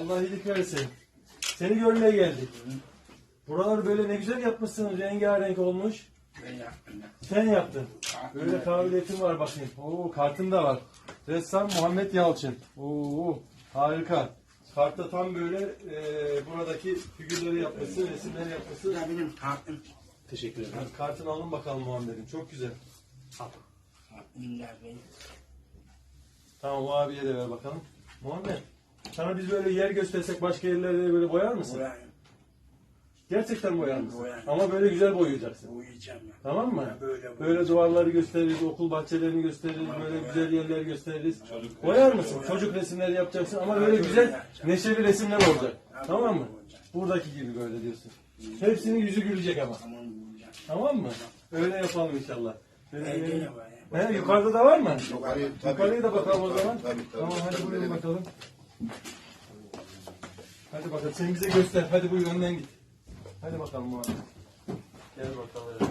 Allah iyilik versin. Seni görmeye geldik. Buraları böyle ne güzel yapmışsın. Rengarenk olmuş. Ben yaptım ya. Sen yaptın. Kartım Böyle kabiliyetin var bakayım. Oo kartın da var. Ressam Muhammed Yalçın. Oo harika. Kartta tam böyle e, buradaki figürleri yapması, resimleri yapması. da benim kartım. Teşekkür ederim. Hadi kartını alın bakalım Muhammed'in. Çok güzel. Kartım da benim. Tamam o abiye de ver bakalım. Muhammed. Sana biz böyle yer göstersek başka yerlerde böyle boyar mısın? Boyayım. Gerçekten boyar mısın? Boyarım. Ama böyle güzel boyayacaksın. Uyuyacağım ya. Tamam mı? Ya böyle Böyle duvarları gösteririz, okul bahçelerini gösteririz, Tamam, böyle boyarım. güzel yerler gösteririz. Boyar mısın? Boyarım. Çocuk resimleri yapacaksın ama böyle güzel, yapacağım. neşeli resimler olacak. Tamam mı? Buradaki gibi böyle diyorsun. Hepsinin yüzü gülecek ama. Tamam mı? Öyle yapalım inşallah. Ya? He, yukarıda da var mı? Yukarıyı, tabii, Yukarıya da bakalım o zaman. tabii, tabii, tamam hadi buyurun bakalım. Hadi bakalım sen bize göster. Hadi buyur önden git. Hadi bakalım Muhammed. Gel bakalım.